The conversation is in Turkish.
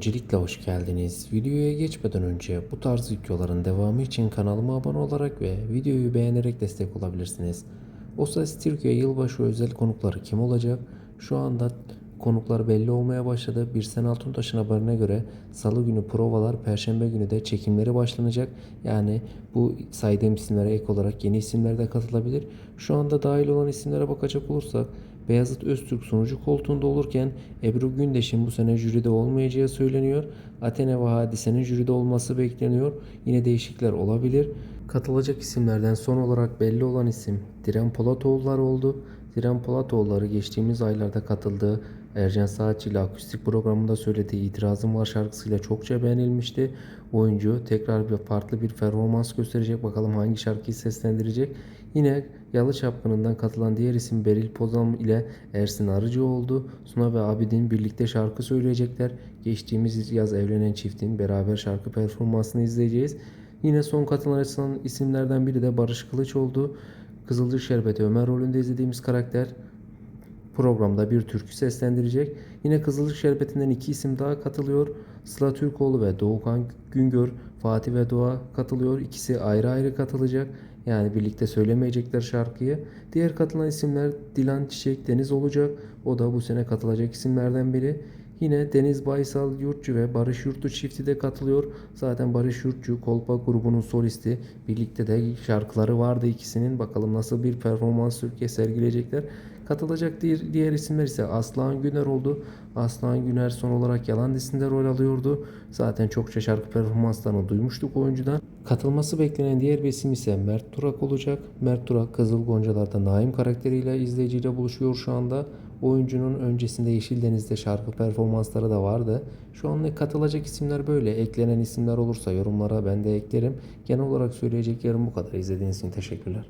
Öncelikle hoş geldiniz. Videoya geçmeden önce bu tarz videoların devamı için kanalıma abone olarak ve videoyu beğenerek destek olabilirsiniz. O Ses Türkiye yılbaşı özel konukları kim olacak? Şu anda konuklar belli olmaya başladı. Bir Sen Altuntaş'ın haberine göre salı günü provalar, perşembe günü de çekimleri başlanacak. Yani bu saydığım isimlere ek olarak yeni isimler de katılabilir. Şu anda dahil olan isimlere bakacak olursak Beyazıt Öztürk sunucu koltuğunda olurken Ebru Gündeş'in bu sene jüride olmayacağı söyleniyor. Athena ve Hadise'nin jüride olması bekleniyor. Yine değişiklikler olabilir. Katılacak isimlerden son olarak belli olan isim Diren Polatoğulları oldu. Diren Polatoğulları geçtiğimiz aylarda katıldığı Ercan Saatçi ile akustik programında söylediği İtirazım Var şarkısıyla çokça beğenilmişti. Oyuncu tekrar bir farklı bir performans gösterecek. Bakalım hangi şarkıyı seslendirecek. Yine Yalı Çapkını'ndan katılan diğer isim Beril Pozam ile Ersin Arıcı oldu. Suna ve Abidin birlikte şarkı söyleyecekler. Geçtiğimiz yaz evlenen çiftin beraber şarkı performansını izleyeceğiz. Yine son katılan isimlerden biri de Barış Kılıç oldu. Kızılcık Şerbeti Ömer rolünde izlediğimiz karakter programda bir türkü seslendirecek. Yine Kızılcık Şerbeti'nden iki isim daha katılıyor. Sıla Türkoğlu ve Doğukan Güngör, Fatih ve Doğa katılıyor. İkisi ayrı ayrı katılacak. Yani birlikte söylemeyecekler şarkıyı. Diğer katılan isimler Dilan Çiçek Deniz olacak. O da bu sene katılacak isimlerden biri. Yine Deniz Baysal Yurtçu ve Barış Yurtçu çifti de katılıyor. Zaten Barış Yurtçu Kolpa grubunun solisti. Birlikte de şarkıları vardı ikisinin. Bakalım nasıl bir performans Türkiye sergileyecekler. Katılacak diğer, diğer isimler ise Aslan Güner oldu. Aslan Güner son olarak Yalan dizisinde rol alıyordu. Zaten çokça şarkı performanslarını duymuştuk oyuncudan. Katılması beklenen diğer bir isim ise Mert Turak olacak. Mert Turak Kızıl Goncalar'da Naim karakteriyle izleyiciyle buluşuyor şu anda. Oyuncunun öncesinde Yeşil Deniz'de şarkı performansları da vardı. Şu an katılacak isimler böyle. Eklenen isimler olursa yorumlara ben de eklerim. Genel olarak söyleyeceklerim bu kadar. İzlediğiniz için teşekkürler.